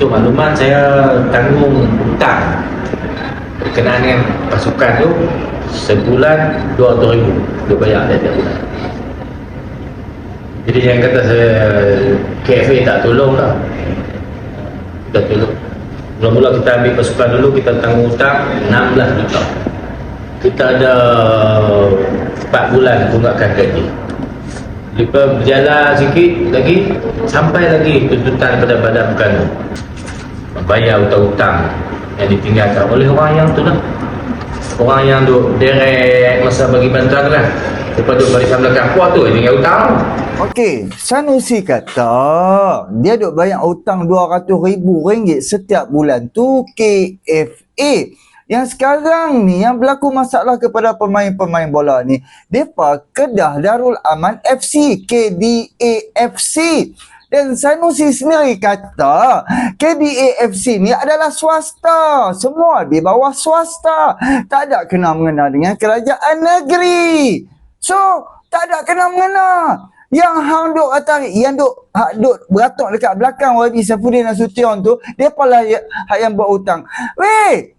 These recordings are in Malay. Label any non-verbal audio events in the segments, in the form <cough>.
Untuk makluman saya tanggung hutang berkenaan dengan pasukan tu sebulan 200 ribu dia bayar dia tiap bulan. Jadi yang kata saya KFA tak tolong lah. Tak tolong. Mula-mula kita ambil pasukan dulu kita tanggung hutang 16 juta. Kita ada 4 bulan tunggakan gaji. Lepas berjalan sikit lagi sampai lagi tuntutan pada badan bukan bayar hutang-hutang yang ditinggalkan oleh orang yang tu lah orang yang duk derek masa bagi bantuan tu kan lepas tu barisan belakang kuat tu tinggal hutang Okey, Sanusi kata dia duk bayar hutang RM200,000 setiap bulan tu KFA. Yang sekarang ni yang berlaku masalah kepada pemain-pemain bola ni, depa Kedah Darul Aman FC, KDA FC. Dan Sanusi sendiri kata KDA FC ni adalah swasta. Semua di bawah swasta. Tak ada kena mengena dengan kerajaan negeri. So, tak ada kena mengena. Yang hang duk kata yang duk hak duk beratok dekat belakang YB Saifuddin Nasution tu, lah ya- hak yang buat hutang. Weh,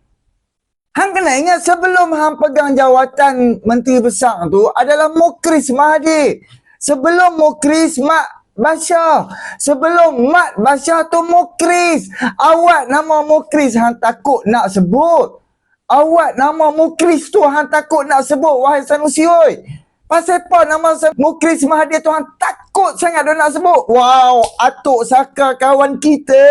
Hang kena ingat sebelum hang pegang jawatan menteri besar tu adalah Mukris Mahathir. Sebelum Mukris Mak Bashar. Sebelum Mat Bashar tu Mukris. Awak nama Mukris hang takut nak sebut. Awak nama Mukris tu hang takut nak sebut wahai Sanusi oi. Pasal apa nama Mukris Mahathir tu hang takut sangat dia nak sebut. Wow, atuk saka kawan kita.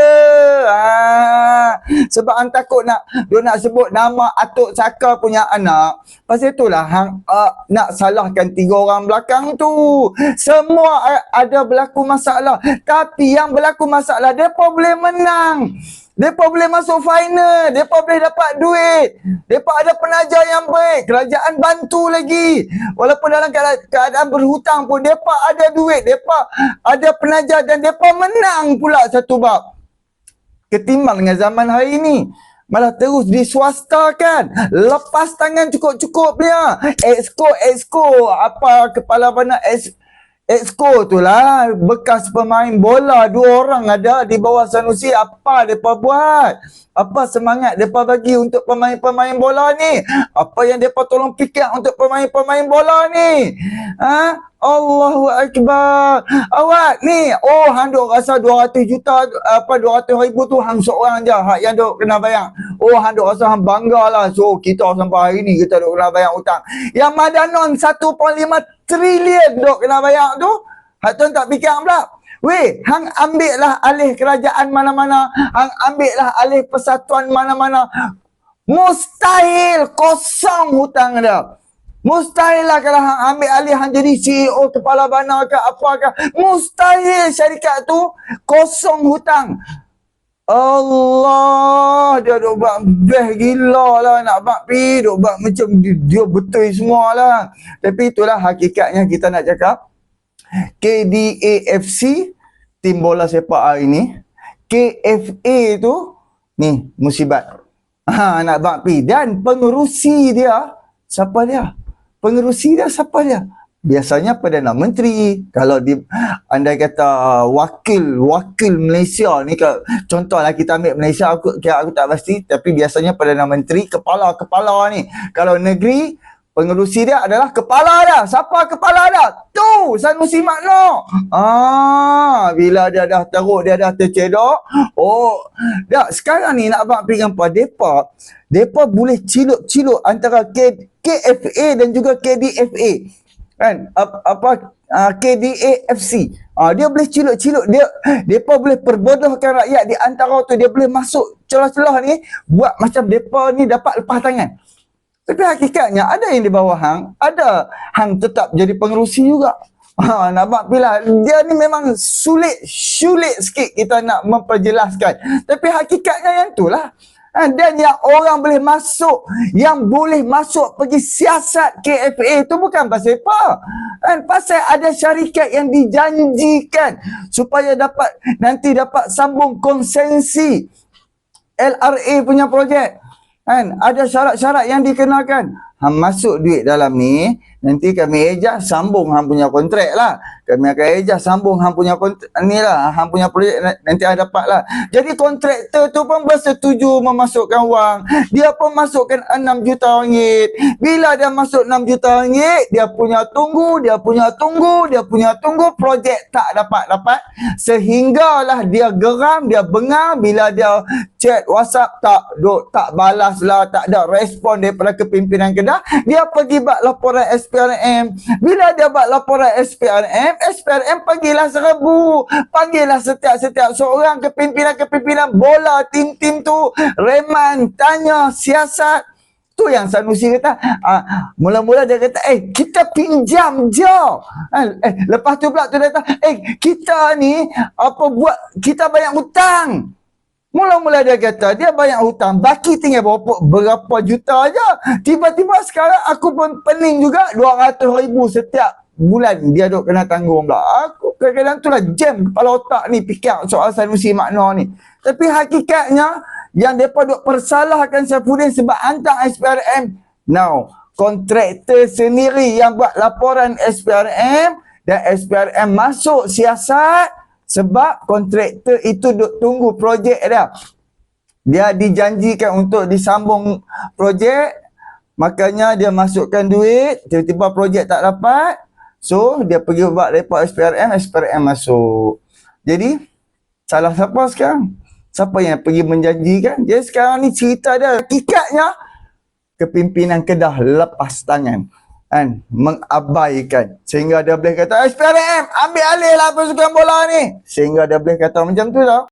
Ah, sebab hang takut nak dia nak sebut nama atuk saka punya anak. Pasal itulah hang uh, nak salahkan tiga orang belakang tu. Semua ada berlaku masalah. Tapi yang berlaku masalah depa boleh menang. Depa boleh masuk final, depa boleh dapat duit. Depa ada penaja yang baik, kerajaan bantu lagi. Walaupun dalam keadaan, berhutang pun depa ada duit, depa ada penaja dan depa menang pula satu bab. Ketimbang dengan zaman hari ini. Malah terus diswastakan. Lepas tangan cukup-cukup dia. Exco, Exco. Apa kepala mana Ex, Exco tu lah. Bekas pemain bola. Dua orang ada di bawah Sanusi. Apa mereka buat? Apa semangat mereka bagi untuk pemain-pemain bola ni? Apa yang mereka tolong fikir untuk pemain-pemain bola ni? Ha? Allahu Akbar. Awak ni, oh hang duk rasa 200 juta, apa 200 ribu tu hang seorang je hak yang duk kena bayar. Oh hang duk rasa hang bangga lah. So kita sampai hari ni kita duk kena bayar hutang. Yang Madanon 1.5 trilion duk kena bayar tu, hak tuan tak fikir pula. Weh, hang ambil lah alih kerajaan mana-mana. Hang ambil lah alih persatuan mana-mana. Mustahil kosong hutang dia. Mustahil lah kalau hang ambil alih hang jadi CEO kepala bana ke apa ke. Mustahil syarikat tu kosong hutang. Allah dia duk buat best gila lah nak bak pi duk buat macam dia, dia betul semua lah. Tapi itulah hakikatnya kita nak cakap. KDAFC tim bola sepak hari ni. KFA tu ni musibat. Ha nak bak pi dan pengerusi dia siapa dia? Pengerusi dia siapa dia? Biasanya Perdana Menteri. Kalau di andai kata uh, wakil wakil Malaysia ni ke contohlah kita ambil Malaysia aku aku tak pasti tapi biasanya Perdana Menteri kepala-kepala ni. Kalau negeri pengerusi dia adalah kepala dia. Siapa kepala dia? Tu Sanusi Makno. Ah, bila dia dah teruk, dia dah tercedok. Oh, dah sekarang ni nak abang pergi apa? Depa, depa boleh cilup-cilup antara K, KFA dan juga KDFA. Kan? Apa, apa uh, KDAFC. Ah, dia boleh cilup-cilup dia depa boleh perbodohkan rakyat di antara tu. Dia boleh masuk celah-celah ni buat macam depa ni dapat lepas tangan. Tapi hakikatnya ada yang di bawah hang, ada hang tetap jadi pengerusi juga. <laughs> Ha, nampak bila dia ni memang sulit, sulit sikit kita nak memperjelaskan. Tapi hakikatnya yang itulah. Dan yang orang boleh masuk, yang boleh masuk pergi siasat KFA tu bukan pasal apa. Kan? Pasal ada syarikat yang dijanjikan supaya dapat nanti dapat sambung konsensi LRA punya projek. Kan? Ada syarat-syarat yang dikenakan. hang masuk duit dalam ni, nanti kami ejah sambung hang punya kontrak lah. Kami akan ejah sambung hang punya kontrak ni lah, hang punya projek na- nanti hang dapat lah. Jadi kontraktor tu pun bersetuju memasukkan wang. Dia pun masukkan 6 juta ringgit. Bila dia masuk 6 juta ringgit, dia punya tunggu, dia punya tunggu, dia punya tunggu, projek tak dapat-dapat. Sehinggalah dia geram, dia bengar bila dia chat WhatsApp tak duk, tak balas lah, tak ada respon daripada kepimpinan Kedah. Dia pergi buat laporan SPRM. Bila dia buat laporan SPRM, SPRM panggillah seribu. Panggillah setiap-setiap seorang kepimpinan-kepimpinan bola tim-tim tu. Reman, tanya, siasat. Tu yang Sanusi kata, ah, mula-mula dia kata, eh, kita pinjam je. Ah, eh, lepas tu pula tu dia kata, eh, kita ni, apa buat, kita banyak hutang. Mula-mula dia kata, dia banyak hutang. Baki tinggal berapa, berapa juta aja. Tiba-tiba sekarang aku pun pening juga 200 ribu setiap bulan dia duk kena tanggung pula. Aku kadang-kadang tu lah jam kepala otak ni fikir soal Sanusi makna ni. Tapi hakikatnya yang mereka duk persalahkan Saifuddin sebab hantar SPRM. Now, kontraktor sendiri yang buat laporan SPRM dan SPRM masuk siasat sebab kontraktor itu duk tunggu projek dia. Dia dijanjikan untuk disambung projek, makanya dia masukkan duit, tiba-tiba projek tak dapat. So, dia pergi buat report SPRM, SPRM masuk. Jadi, salah siapa sekarang? Siapa yang pergi menjanjikan? Jadi sekarang ni cerita dia, hakikatnya kepimpinan Kedah lepas tangan kan mengabaikan. Sehingga dia boleh kata SPRM ambil alih lah pasukan bola ni. Sehingga dia boleh kata macam tu tau